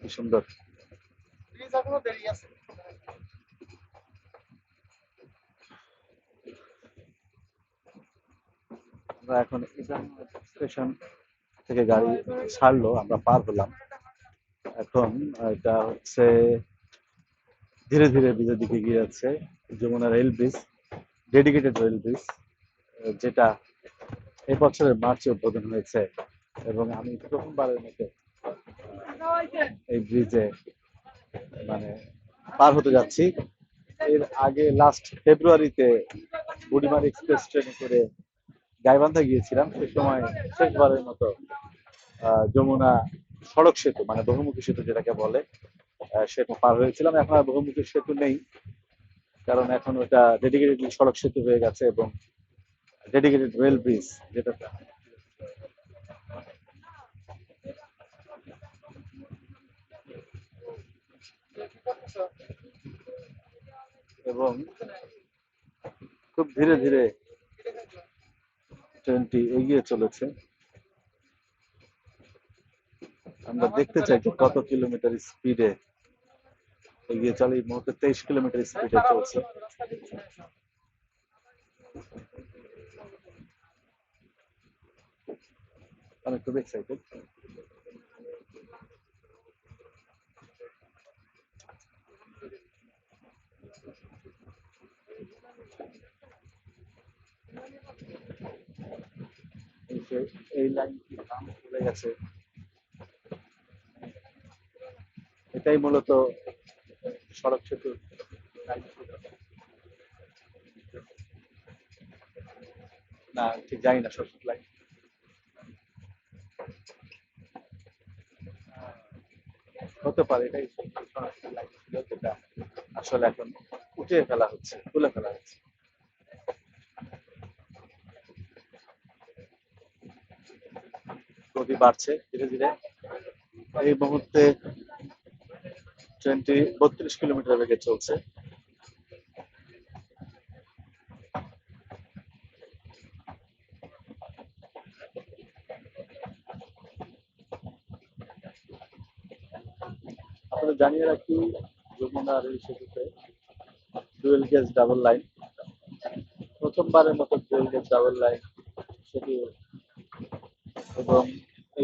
কি সুন্দর। আমরা এখন স্টেশন থেকে গাড়ি ছাড়লো, আমরা পার হলাম। এখন এটা হচ্ছে ধীরে ধীরে ব্রিজের দিকে গিয়ে যাচ্ছে Jamuna rail bridge dedicated rail bridge যেটা এই বছরের মার্চে উদ্বোধন হয়েছে। এবং আমি প্রথমবারের মতো এই ব্রিজে মানে পার হতে যাচ্ছি। এর আগে লাস্ট ফেব্রুয়ারিতে বুড়িমার এক্সপ্রেস ট্রেনে করে গাইবান্ধা গিয়েছিলাম। সে সময় শেষবারের মতো যমুনা সড়ক সেতু মানে বহুমুখী সেতু যেটাকে বলে সেটা পার হয়েছিলাম। এখন আর বহুমুখী সেতু নেই, কারণ এখন ওটা ডেডিকেটেড সড়ক সেতু হয়ে গেছে এবং ডেডিকেটেড রেল ব্রিজ যেটা এবং খুব ধীরে ধীরে ট্রেনটি এগিয়ে চলেছে। আমরা দেখতে চাই যে কত কিলোমিটার স্পিডে এগিয়ে চলে মুহূর্তে তেইশ কিলোমিটার স্পিডে চলছে। আমি খুব এক্সাইটেড যে এই লাইনটি নাম চলে গেছে। এটাই মূলত সড়ক সেতু। না, ঠিক জানি না সড়ক লাইন। হতে পারে, এটাই সড়ক লাইন। ছিল যেটা আসলে এখন উঠে ফেলা হচ্ছে, তুলে ফেলা হচ্ছে। গতি বাড়ছে ধীরে ধীরে। এই মুহূর্তে ট্রেনটি বত্রিশ কিলোমিটার বেগে চলছে। আপনাদের জানিয়ে রাখি, যমুনা রেল সেতুতে ডুয়েল গেজ ডাবল লাইন। প্রথমবারের মতো ডুয়েল গেজ ডাবল লাইন সেতু এবং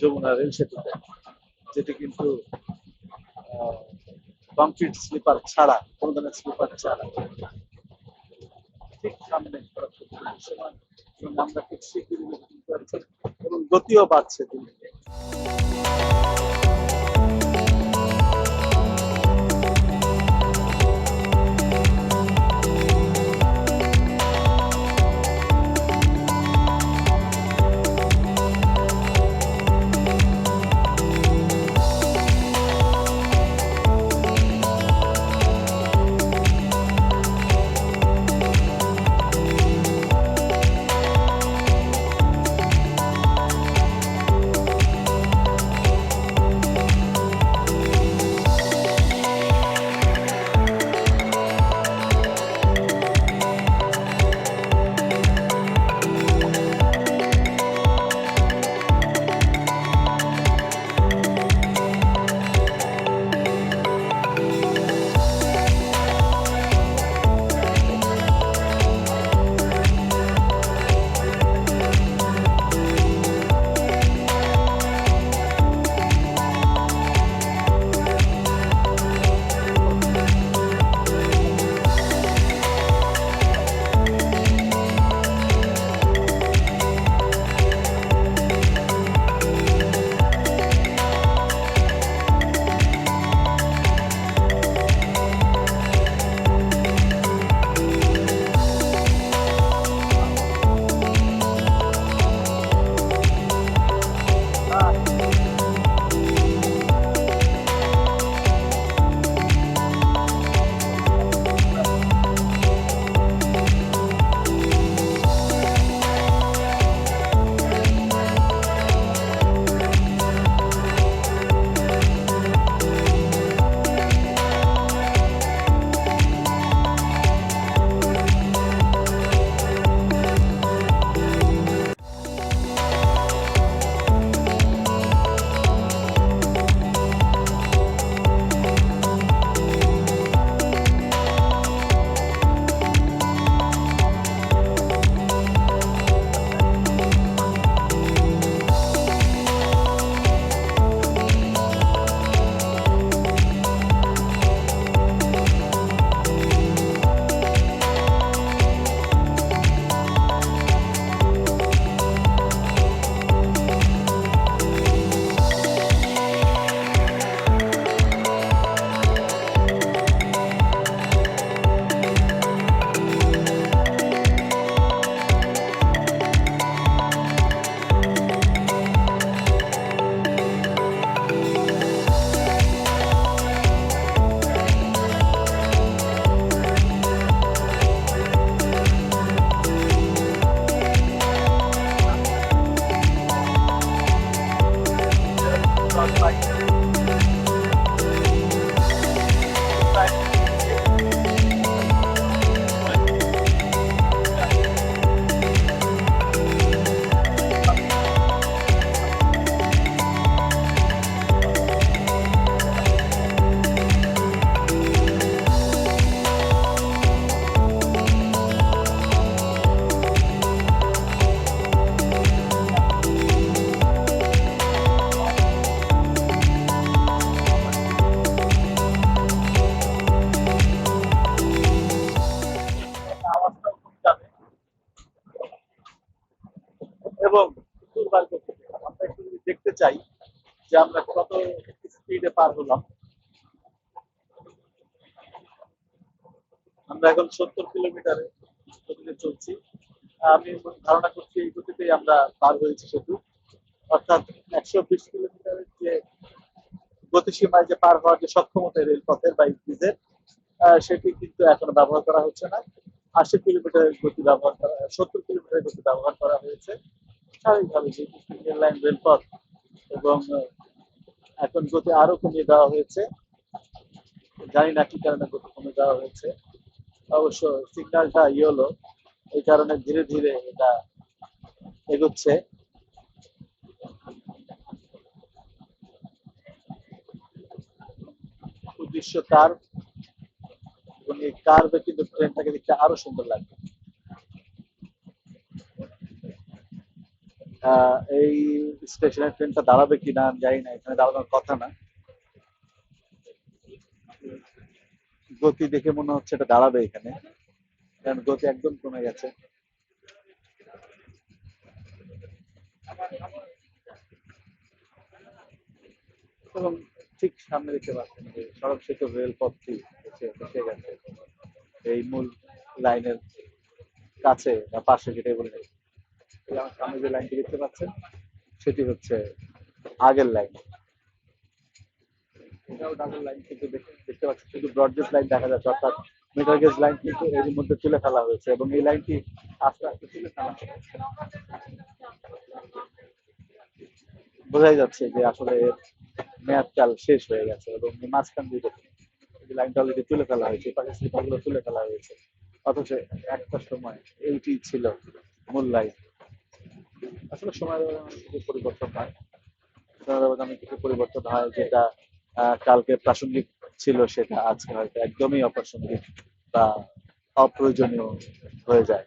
যমুনা রেল সেতুতে, যেটি কিন্তু কংক্রিট স্লিপার ছাড়া কোনো ধরনের স্লিপার ছাড়া ঠিক সামনে আমরা ঠিক শিগগিরই এবং গতিও বাড়ছে দিন। স্পিডে পার হলাম। আমরা এখন সত্তর কিলোমিটারে গতিতে চলছি। আমি ধারণা করছি এই গতিতেই আমরা পার হয়েছি সেতু। অর্থাৎ একশো বিশ কিলোমিটারের যে গতিসীমায় যে পার হওয়ার যে সক্ষমতা রেলপথের বা ব্রিজের সেটি কিন্তু এখনও ব্যবহার করা হচ্ছে না। আশি কিলোমিটারের গতি ব্যবহার করা, সত্তর কিলোমিটারের গতি ব্যবহার করা হয়েছে। স্বাভাবিকভাবে যেহেতু সিঙ্গেল লাইন রেলপথ এবং এখন গতি আরও কমিয়ে দেওয়া হয়েছে। জানি না কি কারণে গতি কমে দেওয়া হয়েছে। অবশ্য সিগন্যালটা ইয়েলো, এই কারণে ধীরে ধীরে এটা এগোচ্ছে। উদ্দেশ্য কার? এবং এই কার্ভে কিন্তু ট্রেনটাকে দেখতে আরও সুন্দর লাগবে। এই স্টেশনের ট্রেনটা দাঁড়াবে কিনা আমি জানি না, এখানে দাঁড়ানোর কথা না। গতি দেখে মনে হচ্ছে এটা দাঁড়াবে এখানে। কারণ গতি একদম কমে গেছে। এবং ঠিক সামনে দেখতে পাচ্ছেন যে সড়ক সেতু রেলপথটি এসে গেছে। এই মূল লাইনের কাছে বা পাশে যেটাই বলে এই আমার সামনে যে লাইনটি দেখতে পাচ্ছেন, সেটি হচ্ছে আগের লাইন। এটাও লাইন কিন্তু দেখে- দেখতে ব্রডগেজ লাইন দেখা যাচ্ছে, অর্থাৎ লাইন কিন্তু এর মধ্যে তুলে ফেলা হয়েছে এবং এই আস্তে আস্তে বোঝাই যাচ্ছে যে আসলে এর মেয়াদকাল শেষ হয়ে গেছে এবং মাঝখান দিয়ে লাইনটা অলরেডি তুলে ফেলা হয়েছে পাশে তুলে ফেলা হয়েছে। অথচ একটা সময় এইটি ছিল মূল লাইন। আসলে সময়ের ব্যবধানে কিছু পরিবর্তন হয়। সময়ের ব্যবধানে কিছু পরিবর্তন হয় যেটা কালকে প্রাসঙ্গিক ছিল সেটা আজকে হয়তো একদমই অপ্রাসঙ্গিক বা অপ্রয়োজনীয় হয়ে যায়।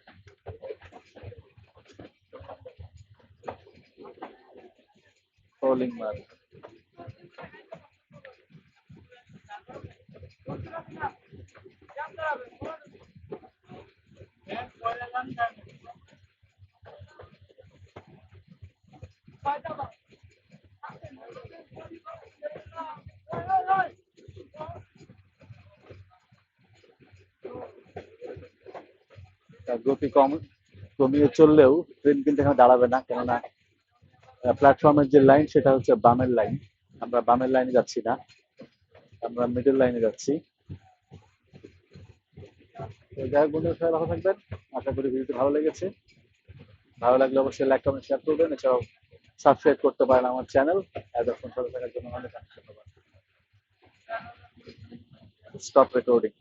গতি কম, কমিয়ে চললেও ট্রেন কিন্তু এখানে দাঁড়াবে না। কেননা প্ল্যাটফর্মের যে লাইন সেটা হচ্ছে বামের লাইন আমরা বামের লাইনে যাচ্ছি না। আমরা মিডল লাইনে যাচ্ছি। যাই হোক বন্ধুরা, সবাই ভালো থাকবেন। আশা করি ভিডিওটি ভালো লেগেছে। ভালো লাগলে অবশ্যই লাইক কমেন্ট শেয়ার করবেন। এছাড়াও সাবস্ক্রাইব করতে পারেন আমার চ্যানেল এতক্ষণ সাথে থাকার জন্য অনেক অনেক ধন্যবাদ। Stop recording